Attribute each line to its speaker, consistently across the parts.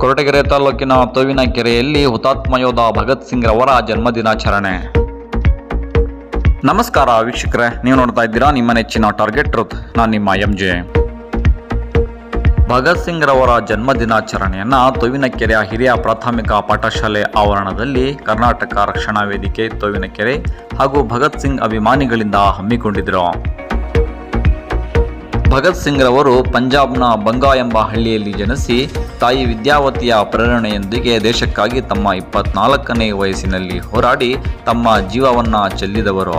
Speaker 1: ಕೊರಟಗೆರೆ ತಾಲೂಕಿನ ತೋವಿನ ಕೆರೆಯಲ್ಲಿ ಹುತಾತ್ಮ ಯೋಧ ಭಗತ್ ಸಿಂಗ್ ರವರ ಜನ್ಮದಿನಾಚರಣೆ. ನಮಸ್ಕಾರ ವೀಕ್ಷಕರೇ, ನೀವು ನೋಡ್ತಾ ಇದ್ದೀರಾ ನಿಮ್ಮ ನೆಚ್ಚಿನ ಟಾರ್ಗೆಟ್ ಟ್ರೂತ್ ನಾನು ನಿಮ್ಮ ಎಂ ಜೆ ಭಗತ್ ಸಿಂಗ್ ರವರ ಜನ್ಮದಿನಾಚರಣೆಯನ್ನು ತೋವಿನಕೆರೆಯ ಹಿರಿಯ ಪ್ರಾಥಮಿಕ ಪಾಠಶಾಲೆ ಆವರಣದಲ್ಲಿ ಕರ್ನಾಟಕ ರಕ್ಷಣಾ ವೇದಿಕೆ ತೋವಿನಕೆರೆ ಹಾಗೂ ಭಗತ್ ಸಿಂಗ್ ಅಭಿಮಾನಿಗಳಿಂದ ಹಮ್ಮಿಕೊಂಡಿದ್ದರು ಭಗತ್ ಸಿಂಗ್ ರವರು ಪಂಜಾಬ್ನ ಬಂಗಾ ಎಂಬ ಹಳ್ಳಿಯಲ್ಲಿ ಜನಿಸಿ ತಾಯಿ ವಿದ್ಯಾವತಿಯ ಪ್ರೇರಣೆಯೊಂದಿಗೆ ದೇಶಕ್ಕಾಗಿ ತಮ್ಮ ಇಪ್ಪತ್ನಾಲ್ಕನೇ ವಯಸ್ಸಿನಲ್ಲಿ ಹೋರಾಡಿ ತಮ್ಮ ಜೀವವನ್ನ ಚೆಲ್ಲಿದವರು.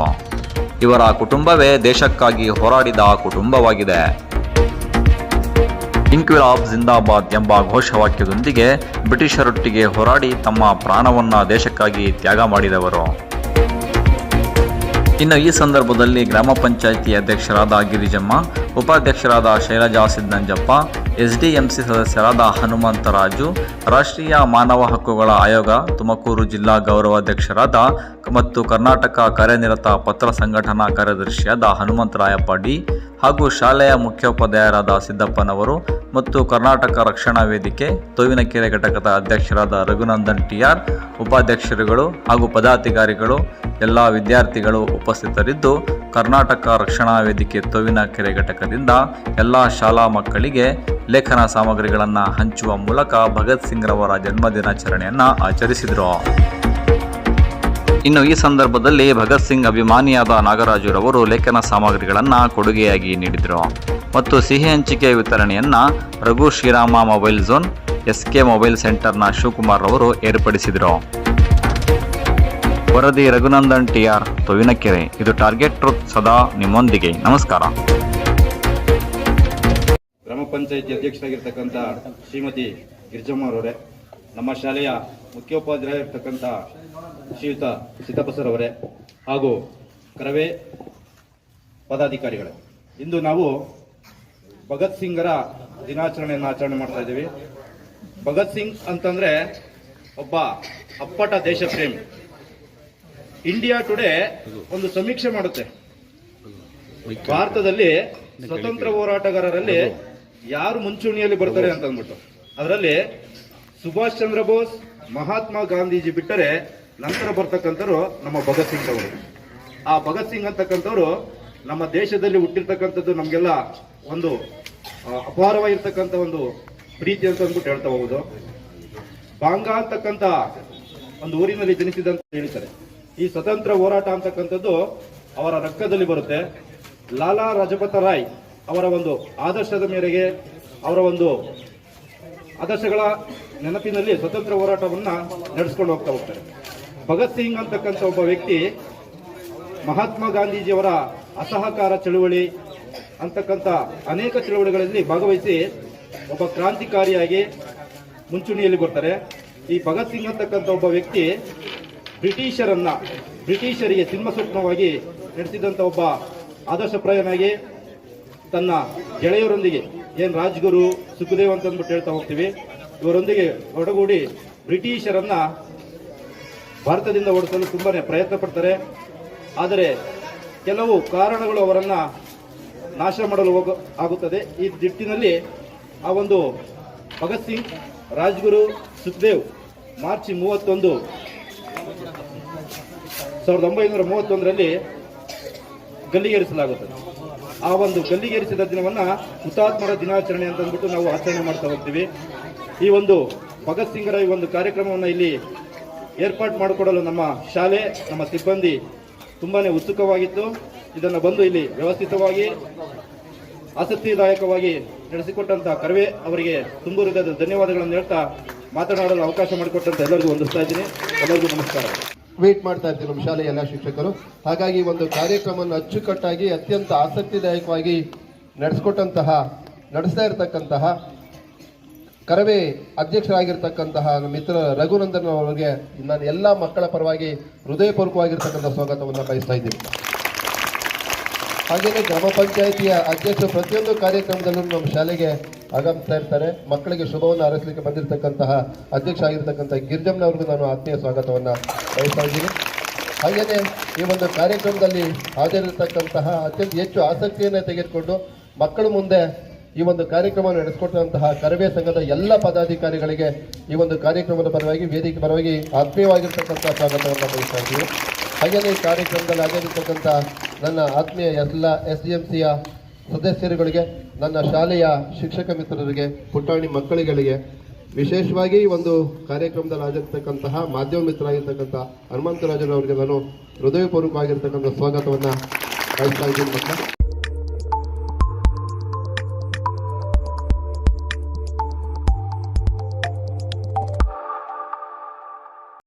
Speaker 1: ಇವರ ಕುಟುಂಬವೇ ದೇಶಕ್ಕಾಗಿ ಹೋರಾಡಿದ ಕುಟುಂಬವಾಗಿದೆ. ಇಂಕ್ವಿಲಾಬ್ ಜಿಂದಾಬಾದ್ ಎಂಬ ಘೋಷವಾಕ್ಯದೊಂದಿಗೆ ಬ್ರಿಟಿಷರೊಟ್ಟಿಗೆ ಹೋರಾಡಿ ತಮ್ಮ ಪ್ರಾಣವನ್ನು ದೇಶಕ್ಕಾಗಿ ತ್ಯಾಗ ಮಾಡಿದವರು. ಇನ್ನು ಈ ಸಂದರ್ಭದಲ್ಲಿ ಗ್ರಾಮ ಪಂಚಾಯಿತಿ ಅಧ್ಯಕ್ಷರಾದ ಗಿರಿಜಮ್ಮ, ಉಪಾಧ್ಯಕ್ಷರಾದ ಶೈಲಜಾ ಸಿದ್ದಂಜಪ್ಪ ಎಸ್ಡಿಎಂಸಿ ಸದಸ್ಯರಾದ ಹನುಮಂತರಾಜು, ರಾಷ್ಟ್ರೀಯ ಮಾನವ ಹಕ್ಕುಗಳ ಆಯೋಗ, ತುಮಕೂರು ಜಿಲ್ಲಾ ಗೌರವಾಧ್ಯಕ್ಷರಾದ ಮತ್ತು ಕರ್ನಾಟಕ ಕಾರ್ಯನಿರತ ಪತ್ರ ಸಂಘಟನಾ ಕಾರ್ಯದರ್ಶಿಯಾದ ಹನುಮಂತರಾಯಪ್ಪ ಡಿ ಹಾಗೂ ಶಾಲೆಯ ಮುಖ್ಯೋಪಾಧ್ಯಾಯರಾದ ಸಿದ್ದಪ್ಪನವರು ಮತ್ತು ಕರ್ನಾಟಕ ರಕ್ಷಣಾ ವೇದಿಕೆ ತೋವಿನಕೆರೆ ಘಟಕದ ಅಧ್ಯಕ್ಷರಾದ ರಘುನಂದನ್ ಟಿಆರ್ ಉಪಾಧ್ಯಕ್ಷರುಗಳು ಹಾಗೂ ಪದಾಧಿಕಾರಿಗಳು, ಎಲ್ಲ ವಿದ್ಯಾರ್ಥಿಗಳು ಉಪಸ್ಥಿತರಿದ್ದು, ಕರ್ನಾಟಕ ರಕ್ಷಣಾ ವೇದಿಕೆ ತೋವಿನಕೆರೆ ಘಟಕದಿಂದ ಎಲ್ಲ ಶಾಲಾ ಮಕ್ಕಳಿಗೆ ಲೇಖನ ಸಾಮಗ್ರಿಗಳನ್ನು ಹಂಚುವ ಮೂಲಕ ಭಗತ್ ಸಿಂಗ್ರವರ ಜನ್ಮದಿನಾಚರಣೆಯನ್ನು ಆಚರಿಸಿದರು. ಇನ್ನು ಈ ಸಂದರ್ಭದಲ್ಲಿ ಭಗತ್ ಸಿಂಗ್ ಅಭಿಮಾನಿಯಾದ ನಾಗರಾಜುರವರು ಲೇಖನ ಸಾಮಗ್ರಿಗಳನ್ನು ಕೊಡುಗೆಯಾಗಿ ನೀಡಿದರು. ಮತ್ತು ಸಿಹಿ ಹಂಚಿಕೆ ವಿತರಣೆಯನ್ನು Raghu Srirama mobile zone S K mobile ಸೆಂಟರ್ನ Shivakumar ರವರು ಏರ್ಪಡಿಸಿದರು. ವರದಿ ರಘುನಂದನ್ ಟಿಆರ್ ತೊವಿನಕೆರೆ ಇದು ಟಾರ್ಗೆಟ್ ಟ್ರೂತ್ ಸದಾ ನಿಮ್ಮೊಂದಿಗೆ. ನಮಸ್ಕಾರ.
Speaker 2: ಗ್ರಾಮ ಪಂಚಾಯತಿ ಅಧ್ಯಕ್ಷರಾಗಿರ್ತಕ್ಕಂಥ ಶ್ರೀಮತಿ ಗಿರಿಜಮ್ಮರವರೇ ನಮ್ಮ ಶಾಲೆಯ ಮುಖ್ಯೋಪಾಧ್ಯಾಯರಿರ್ತಕ್ಕಂಥ ಶ್ರೀಯುತ ಸಿದ್ದಪ್ಪಸರವರೇ ಹಾಗೂ ಕರವೇ ಪದಾಧಿಕಾರಿಗಳೇ. ಇಂದು ನಾವು ಭಗತ್ ಸಿಂಗರ ದಿನಾಚರಣೆಯನ್ನು ಆಚರಣೆ ಮಾಡ್ತಾ ಇದ್ದೀವಿ. ಭಗತ್ ಸಿಂಗ್ ಅಂತಂದ್ರೆ ಒಬ್ಬ ಅಪ್ಪಟ ದೇಶ ಪ್ರೇಮಿ ಇಂಡಿಯಾ ಟುಡೇ ಒಂದು ಸಮೀಕ್ಷೆ ಮಾಡುತ್ತೆ. ಭಾರತದಲ್ಲಿ ಸ್ವತಂತ್ರ ಹೋರಾಟಗಾರರಲ್ಲಿ ಯಾರು ಮುಂಚೂಣಿಯಲ್ಲಿ ಬರ್ತಾರೆ ಅಂತ ಅಂದ್ಬಿಟ್ಟು. ಅದರಲ್ಲಿ ಸುಭಾಷ್ ಚಂದ್ರ ಬೋಸ್ ಮಹಾತ್ಮ ಗಾಂಧೀಜಿ ಬಿಟ್ಟರೆ ನಂತರ ಬರ್ತಕ್ಕಂಥವ್ರು ನಮ್ಮ ಭಗತ್ ಸಿಂಗ್ ಅವರು. ಆ ಭಗತ್ ಸಿಂಗ್ ಅಂತಕ್ಕಂಥವ್ರು ನಮ್ಮ ದೇಶದಲ್ಲಿ ಹುಟ್ಟಿರ್ತಕ್ಕಂಥದ್ದು ನಮಗೆಲ್ಲ ಒಂದು ಅಪಾರವಾಗಿರ್ತಕ್ಕಂಥ ಒಂದು ಪ್ರೀತಿ ಅಂತ ಅಂದ್ಬಿಟ್ಟು ಹೇಳ್ತಾ ಹೋಗುದು. ಬಾಂಗಾ ಅಂತಕ್ಕಂಥ ಒಂದು ಊರಿನಲ್ಲಿ ಜನಿಸಿದಂತ ಹೇಳ್ತಾರೆ ಈ ಸ್ವತಂತ್ರ ಹೋರಾಟ ಅಂತಕ್ಕಂಥದ್ದು ಅವರ ರಕ್ತದಲ್ಲಿ ಬರುತ್ತೆ. ಲಾಲಾ ರಾಜಪಥ ರಾಯ್ ಅವರ ಒಂದು ಆದರ್ಶದ ಮೇರೆಗೆ ಅವರ ಒಂದು ಆದರ್ಶಗಳ ನೆನಪಿನಲ್ಲಿ ಸ್ವತಂತ್ರ ಹೋರಾಟವನ್ನು ನಡೆಸ್ಕೊಂಡು ಹೋಗ್ತಾ ಹೋಗ್ತಾರೆ. ಭಗತ್ ಸಿಂಗ್ ಅಂತಕ್ಕಂಥ ಒಬ್ಬ ವ್ಯಕ್ತಿ, ಮಹಾತ್ಮ ಗಾಂಧೀಜಿಯವರ ಅಸಹಕಾರ ಚಳುವಳಿ ಅಂತಕ್ಕಂಥ ಅನೇಕ ಚಳುವಳಿಗಳಲ್ಲಿ ಭಾಗವಹಿಸಿ ಒಬ್ಬ ಕ್ರಾಂತಿಕಾರಿಯಾಗಿ ಮುಂಚೂಣಿಯಲ್ಲಿ ಬರ್ತಾರೆ ಈ ಭಗತ್ ಸಿಂಗ್ ಅಂತಕ್ಕಂಥ ಒಬ್ಬ ವ್ಯಕ್ತಿ ಬ್ರಿಟಿಷರನ್ನ, ಬ್ರಿಟಿಷರಿಗೆ ಸಿಂಹಸ್ವಪ್ನವಾಗಿ ನಡೆಸಿದಂಥ ಒಬ್ಬ ಆದರ್ಶಪ್ರಾಯನಾಗಿ ತನ್ನ ಗೆಳೆಯರೊಂದಿಗೆ ಏನ್ ರಾಜ್ಗುರು ಸುಖದೇವ್ ಅಂತ ಅಂದ್ಬಿಟ್ಟು ಹೇಳ್ತಾ ಹೋಗ್ತೀವಿ. ಇವರೊಂದಿಗೆ ಒಡಗೂಡಿ ಬ್ರಿಟಿಷರನ್ನ ಭಾರತದಿಂದ ಓಡಿಸಲು ತುಂಬಾ ಪ್ರಯತ್ನ ಪಡ್ತಾರೆ. ಆದರೆ ಕೆಲವು ಕಾರಣಗಳು ಅವರನ್ನ ನಾಶ ಮಾಡಲು ಹೋಗ, ಆಗುತ್ತದೆ. ಈ ದಿಟ್ಟಿನಲ್ಲಿ ಆ ಒಂದು ಭಗತ್ ಸಿಂಗ್, ರಾಜ್ಗುರು ಸುಖದೇವ್, ಮಾರ್ಚ್ ಮೂವತ್ತೊಂದು, ಸಾವಿರದ ಒಂಬೈನೂರ ಮೂವತ್ತೊಂದರಲ್ಲಿ ಗಲ್ಲಿಗೇರಿಸಲಾಗುತ್ತದೆ. ಆ ಒಂದು ಗಲ್ಲಿಗೇರಿಸಿದ ದಿನವನ್ನ ಹುತಾತ್ಮರ ದಿನಾಚರಣೆ ಅಂತ ಅಂದ್ಬಿಟ್ಟು ನಾವು ಆಚರಣೆ ಮಾಡ್ತಾ ಹೋಗ್ತೀವಿ. ಈ ಒಂದು ಭಗತ್ ಸಿಂಗ್ರ ಈ ಒಂದು ಕಾರ್ಯಕ್ರಮವನ್ನು ಇಲ್ಲಿ ಏರ್ಪಾಡು ಮಾಡಿಕೊಡಲು ನಮ್ಮ ಶಾಲೆ, ನಮ್ಮ ಸಿಬ್ಬಂದಿ ತುಂಬಾನೇ ಉತ್ಸುಕವಾಗಿತ್ತು. ಇದನ್ನು ಬಂದು ಇಲ್ಲಿ ವ್ಯವಸ್ಥಿತವಾಗಿ, ಆಸಕ್ತಿದಾಯಕವಾಗಿ ನಡೆಸಿಕೊಟ್ಟಂತಹ ಕರವೇ ಅವರಿಗೆ ತುಂಬು ಹೃದಯದ ಧನ್ಯವಾದಗಳನ್ನು ಹೇಳ್ತಾ ಮಾತನಾಡಲು ಅವಕಾಶ ಮಾಡಿಕೊಟ್ಟಂತ ಎಲ್ಲರಿಗೂ ವಂದಿಸ್ತಾ ಇದ್ದೀನಿ. ಎಲ್ಲರಿಗೂ ನಮಸ್ಕಾರ.
Speaker 3: ವೇಟ್ ಮಾಡ್ತಾ ಇರ್ತೀವಿ ನಮ್ಮ ಶಾಲೆಯ ಎಲ್ಲ ಶಿಕ್ಷಕರು. ಹಾಗಾಗಿ ಒಂದು ಕಾರ್ಯಕ್ರಮವನ್ನು ಅಚ್ಚುಕಟ್ಟಾಗಿ, ಅತ್ಯಂತ ಆಸಕ್ತಿದಾಯಕವಾಗಿ ನಡೆಸ್ಕೊಟ್ಟಂತಹ, ನಡೆಸ್ತಾ ಇರತಕ್ಕಂತಹ, ಕರವೇ ಅಧ್ಯಕ್ಷರಾಗಿರ್ತಕ್ಕಂತಹ ನಮ್ಮ ಮಿತ್ರ ರಘುನಂದನ್ ಅವರಿಗೆ ನಾನು ಎಲ್ಲ ಮಕ್ಕಳ ಪರವಾಗಿ ಹೃದಯಪೂರ್ವಕವಾಗಿರ್ತಕ್ಕಂಥ ಸ್ವಾಗತವನ್ನು ಬಯಸ್ತಾ ಇದ್ದೀನಿ. ಹಾಗೆಯೇ ಗ್ರಾಮ ಪಂಚಾಯಿತಿಯ ಅಧ್ಯಕ್ಷರು ಪ್ರತಿಯೊಂದು ಕಾರ್ಯಕ್ರಮದಲ್ಲೂ ನಮ್ಮ ಶಾಲೆಗೆ ಆಗಮಿಸ್ತಾ ಇರ್ತಾರೆ. ಮಕ್ಕಳಿಗೆ ಶುಭವನ್ನು ಹಾರೈಸಲಿಕ್ಕೆ ಬಂದಿರತಕ್ಕಂತಹ ಅಧ್ಯಕ್ಷ ಆಗಿರ್ತಕ್ಕಂಥ ಗಿರಿಜಮ್ಮನವ್ರಿಗೂ ನಾನು ಆತ್ಮೀಯ ಸ್ವಾಗತವನ್ನು ಬಯಸ್ತಾ ಇದ್ದೀನಿ. ಹಾಗೆಯೇ ಈ ಒಂದು ಕಾರ್ಯಕ್ರಮದಲ್ಲಿ ಹಾಜರಿರತಕ್ಕಂತಹ ಅತ್ಯಂತ ಹೆಚ್ಚು ಆಸಕ್ತಿಯನ್ನು ತೆಗೆದುಕೊಂಡು ಮಕ್ಕಳ ಮುಂದೆ ಈ ಒಂದು ಕಾರ್ಯಕ್ರಮ ನಡೆಸಿಕೊಟ್ಟಂತಹ ಕರವೇ ಸಂಘದ ಎಲ್ಲ ಪದಾಧಿಕಾರಿಗಳಿಗೆ ಈ ಒಂದು ಕಾರ್ಯಕ್ರಮದ ಪರವಾಗಿ, ವೇದಿಕೆ ಪರವಾಗಿ ಆತ್ಮೀಯವಾಗಿರ್ತಕ್ಕಂಥ ಸ್ವಾಗತವನ್ನು ಬಯಸ್ತಾ ಇದ್ದೀವಿ ಹಾಗೆಯೇ ಈ ಕಾರ್ಯಕ್ರಮದಲ್ಲಿ ಹಾಜರಿರ್ತಕ್ಕಂಥ ನನ್ನ ಆತ್ಮೀಯ ಎಲ್ಲ ಎಸ್ ಡಿ ಎಂ ಸಿಯ ಸದಸ್ಯರುಗಳಿಗೆ, ನನ್ನ ಶಾಲೆಯ ಶಿಕ್ಷಕ ಮಿತ್ರರಿಗೆ, ಪುಟಾಣಿ ಮಕ್ಕಳುಗಳಿಗೆ ವಿಶೇಷವಾಗಿ ಒಂದು ಕಾರ್ಯಕ್ರಮದಲ್ಲಿ ಆಗಿರ್ತಕ್ಕಂತಹ ಮಾಧ್ಯಮ ಮಿತ್ರರಾಗಿರ್ತಕ್ಕಂಥ ಹನುಮಂತರಾಜನವರಿಗೆ ನಾನು ಹೃದಯಪೂರ್ವಕವಾಗಿರ್ತಕ್ಕಂಥ ಸ್ವಾಗತವನ್ನು ಬಯಸ್ತಾ ಇದ್ದೀನಿ.